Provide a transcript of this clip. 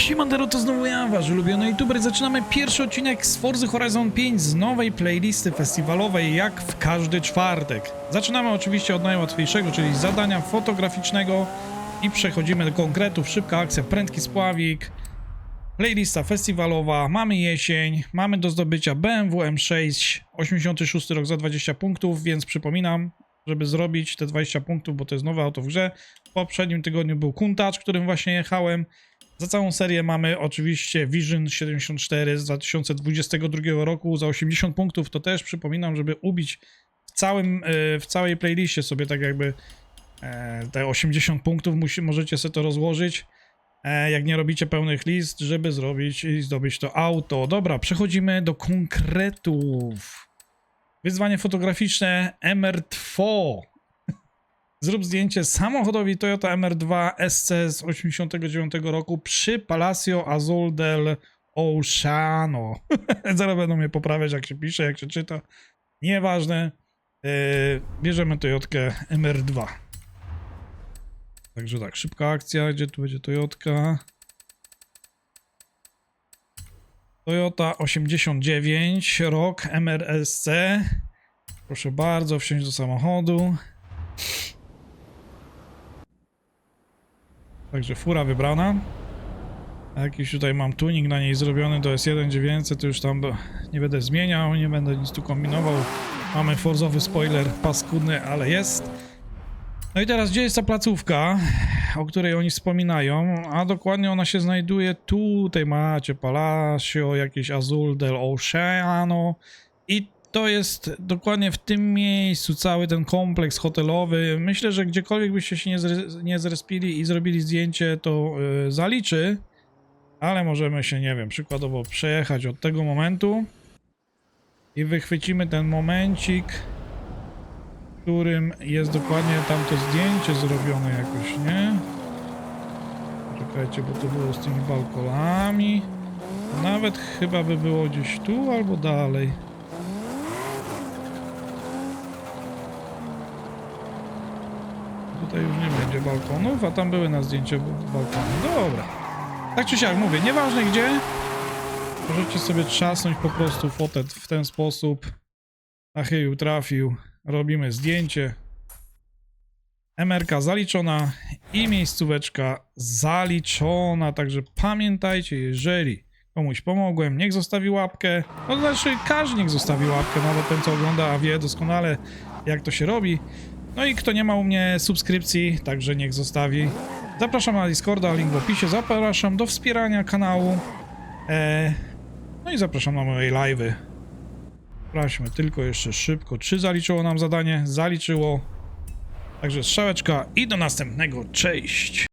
Siemandero, to znowu ja, wasz ulubiony youtuber. Zaczynamy pierwszy odcinek z Forza Horizon 5 z nowej playlisty festiwalowej, jak w każdy czwartek. Zaczynamy oczywiście od najłatwiejszego, czyli zadania fotograficznego i przechodzimy do konkretów. Szybka akcja, prędki spławik, playlista festiwalowa, mamy jesień, mamy do zdobycia BMW M6, 86 rok za 20 punktów, więc przypominam, żeby zrobić te 20 punktów, bo to jest nowe auto w grze. W poprzednim tygodniu był Kuntacz, którym właśnie jechałem. Za całą serię mamy oczywiście Vision 74 z 2022 roku za 80 punktów. To też przypominam, żeby ubić w, całym, e, w całej playliście sobie tak jakby e, te 80 punktów. Musi, możecie sobie to rozłożyć. E, Jak nie robicie pełnych list, żeby zrobić i zdobyć to auto. Dobra, przechodzimy do konkretów. Wyzwanie fotograficzne MR2. Zrób zdjęcie samochodowi Toyota MR2 SC z 89 roku przy Palacio Azul del Oceano. Zaraz będą mnie poprawiać, jak się pisze, jak się czyta. Nieważne. Yy, bierzemy Toyotkę MR2. Także tak, szybka akcja. Gdzie tu będzie Toyotka? Toyota 89, rok MRSC. Proszę bardzo, wsiąść do samochodu. Także fura wybrana. Jakiś tutaj mam tuning na niej zrobiony, to jest 1900, to już tam nie będę zmieniał, nie będę nic tu kombinował. Mamy forzowy spoiler, paskudny, ale jest. No i teraz, gdzie jest ta placówka, o której oni wspominają? A dokładnie ona się znajduje tutaj, macie Palacio, jakieś Azul del Oceano i to jest dokładnie w tym miejscu cały ten kompleks hotelowy. Myślę, że gdziekolwiek byście się nie, zre, nie zrespili i zrobili zdjęcie, to y, zaliczy, ale możemy się, nie wiem, przykładowo przejechać od tego momentu i wychwycimy ten momencik, w którym jest dokładnie tamto zdjęcie zrobione jakoś, nie? Czekajcie, bo to było z tymi balkonami. Nawet chyba by było gdzieś tu albo dalej. Tutaj już nie będzie balkonów, a tam były na zdjęcie balkony. Dobra. Tak czy siak mówię, nieważne gdzie, możecie sobie trzasnąć po prostu fotę w ten sposób. A chyju trafił. Robimy zdjęcie. MRK zaliczona i miejscóweczka zaliczona. Także pamiętajcie, jeżeli komuś pomogłem, niech zostawi łapkę. No to znaczy każdy niech zostawi łapkę, nawet ten co ogląda, a wie doskonale jak to się robi. No i kto nie ma u mnie subskrypcji, także niech zostawi. Zapraszam na Discorda, link w opisie. Zapraszam do wspierania kanału. E, no i zapraszam na moje live'y. Sprawdźmy tylko jeszcze szybko, czy zaliczyło nam zadanie. Zaliczyło. Także strzałeczka i do następnego. Cześć!